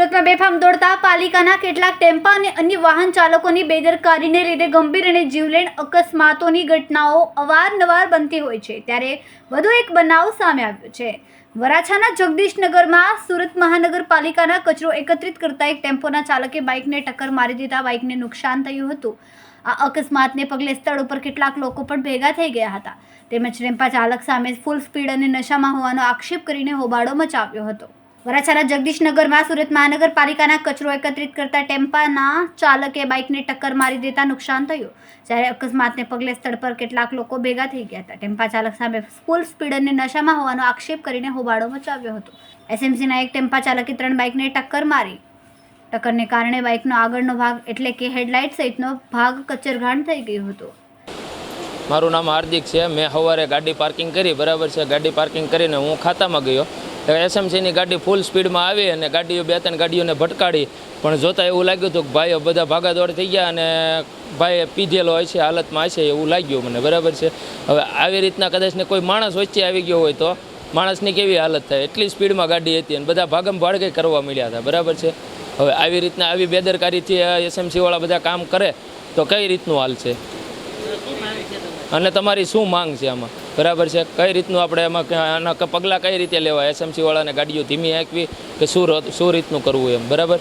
સુરતમાં બેફામ દોડતા પાલિકાના કેટલાક ટેમ્પા અને અન્ય વાહન ચાલકોની બેદરકારીને લીધે ગંભીર અને જીવલેણ અકસ્માતોની ઘટનાઓ અવારનવાર બનતી હોય છે. ત્યારે વધુ એક બનાવ સામે આવ્યો છે. વરાછાના જગદીશનગરમાં સુરત મહાનગરપાલિકાના કચરો એકત્રિત કરતા એક ટેમ્પોના ચાલકે બાઇકને ટક્કર મારી દીધા. બાઇકને નુકસાન થયું હતું. આ અકસ્માતને પગલે સ્થળ ઉપર કેટલાક લોકો પણ ભેગા થઈ ગયા હતા. તેમજ ટેમ્પા ચાલક સામે ફૂલ સ્પીડ અને નશામાં હોવાનો આક્ષેપ કરીને હોબાળો મચાવ્યો હતો. વરાછાના જગદીશનગરમાં સુરત મહાનગરપાલિકાના કચરો એકત્રિત કરતા ટેમ્પાના ચાલકે બાઇકને ટક્કર મારી દેતા નુકસાન થયું. જ્યારે અકસ્માતને પગલે સ્થળ પર કેટલાક લોકો ભેગા થઈ ગયા હતા. ટેમ્પા ચાલક સામે ફૂલ સ્પીડ નશામાં હોવાનો આક્ષેપ કરીને હોબાળો મચાવ્યો હતો. એસએમસીના એક ટેમ્પા ચાલકે ત્રણ બાઇકને ટક્કર મારી. ટક્કરને કારણે બાઇકનો આગળનો ભાગ એટલે કે હેડલાઇટ સહિતનો ભાગ કચરઘાણ થઈ ગયો હતો. મારું નામ હાર્દિક છે. મેં સવારે ગાડી પાર્કિંગ કરી, બરાબર છે. ગાડી પાર્કિંગ કરીને હું ખાતામાં ગયો. એસએમસીની ગાડી ફૂલ સ્પીડમાં આવી અને ગાડીઓ બે ત્રણ ગાડીઓને ભટકાડી. પણ જોતાં એવું લાગ્યું હતું કે ભાઈઓ બધા ભાગાદોડ થઈ ગયા અને ભાઈ પીધેલો હોય છે, હાલતમાં હશે એવું લાગ્યું મને. બરાબર છે? હવે આવી રીતના કદાચને કોઈ માણસ વચ્ચે આવી ગયો હોય તો માણસની કેવી હાલત થાય? એટલી સ્પીડમાં ગાડી હતી અને બધા ભાગમ ભાડકે કરવા મળ્યા હતા. બરાબર છે? હવે આવી રીતના આવી બેદરકારીથી એસએમસીવાળા બધા કામ કરે તો કઈ રીતનું હાલ છે? અને તમારી શું માંગ છે આમાં? બરાબર છે. કઈ રીતનું આપણે એમાં આના પગલાં કઈ રીતે લેવા? એસએમસી વાળાને ગાડીઓ ધીમી હાંકવી કે શું શું રીતનું કરવું એમ? બરાબર?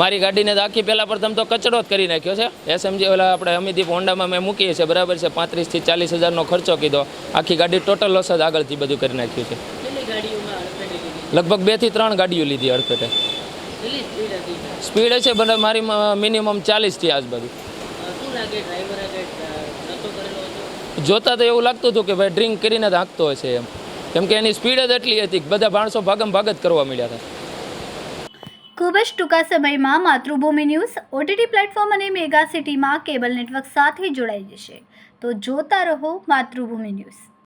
મારી ગાડીને તો આખી પહેલાં પ્રથમ તો કચરો જ કરી નાખ્યો છે. એસએમજી ઓલા આપણે અમિદીપ હોન્ડામાં મેં મૂકીએ છીએ. બરાબર છે. પાંત્રીસથી ચાલીસ હજારનો ખર્ચો કીધો. આખી ગાડી ટોટલ લોસ જ આગળથી બધું કરી નાખ્યું છે. લગભગ બેથી ત્રણ ગાડીઓ લીધી અડફેટે. સ્પીડ છે બધા મારી મિનિમમ ચાલીસથી આજુબાજુ. જોતા તો એવું લાગતું હતું કે ભાઈ ડ્રિંક કરીને જ હાંકતો હશે એમ. કેમ કે એની સ્પીડ જ એટલી હતી કે બધા માણસો ભાગમ ભાગ જ કરવા મળ્યા હતા. ખૂબ જ ટૂંકા સમયમાં માતૃભૂમિ ન્યૂઝ ઓટીટી પ્લેટફોર્મ અને મેગા સિટીમાં કેબલ નેટવર્ક સાથે જોડાઈ જશે. તો જોતા રહો માતૃભૂમિ ન્યૂઝ.